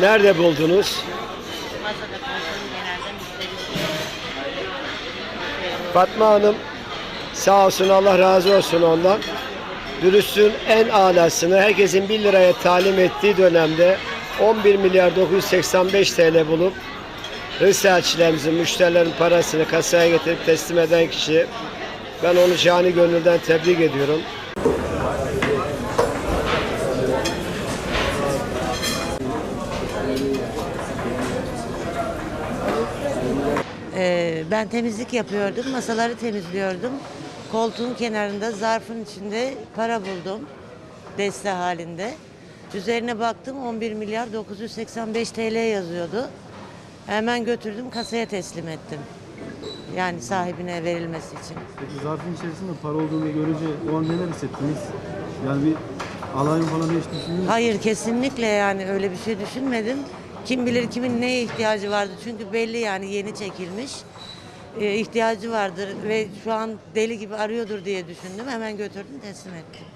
Nerede buldunuz? Masada genelde. Fatma Hanım sağ olsun Allah razı olsun ondan. Dürüstlüğün en alasını herkesin 1 liraya talim ettiği dönemde 11 milyar 985 TL bulup Rıselçilerimizin, müşterilerin parasını kasaya getirip teslim eden kişi ben onu cani gönülden tebrik ediyorum. Ee, ben temizlik yapıyordum, masaları temizliyordum. Koltuğun kenarında zarfın içinde para buldum. Deste halinde. Üzerine baktım 11 milyar 985 TL yazıyordu. Hemen götürdüm kasaya teslim ettim. Yani sahibine verilmesi için. Peki zarfın içerisinde para olduğunu görünce o an neler hissettiniz? Yani bir alayım falan hiç düşündünüz mü? Hayır kesinlikle yani öyle bir şey düşünmedim. Kim bilir kimin neye ihtiyacı vardı çünkü belli yani yeni çekilmiş. Ee, ihtiyacı vardır ve şu an deli gibi arıyordur diye düşündüm. Hemen götürdüm teslim ettim.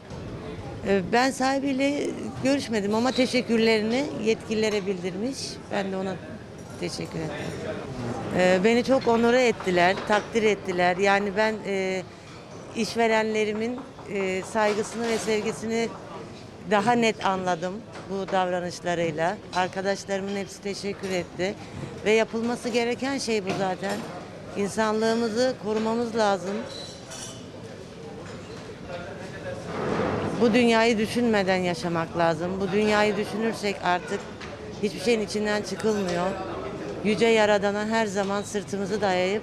Ee, ben sahibiyle görüşmedim ama teşekkürlerini yetkililere bildirmiş. Ben de ona teşekkür ettim. Ee, beni çok onore ettiler, takdir ettiler. Yani ben e, işverenlerimin e, saygısını ve sevgisini daha net anladım bu davranışlarıyla. Arkadaşlarımın hepsi teşekkür etti. Ve yapılması gereken şey bu zaten. İnsanlığımızı korumamız lazım. Bu dünyayı düşünmeden yaşamak lazım. Bu dünyayı düşünürsek artık hiçbir şeyin içinden çıkılmıyor. Yüce Yaradan'a her zaman sırtımızı dayayıp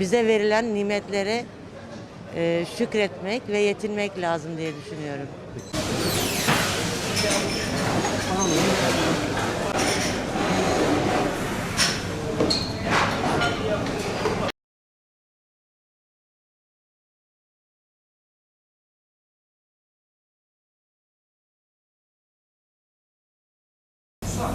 bize verilen nimetlere e, şükretmek ve yetinmek lazım diye düşünüyorum. Ama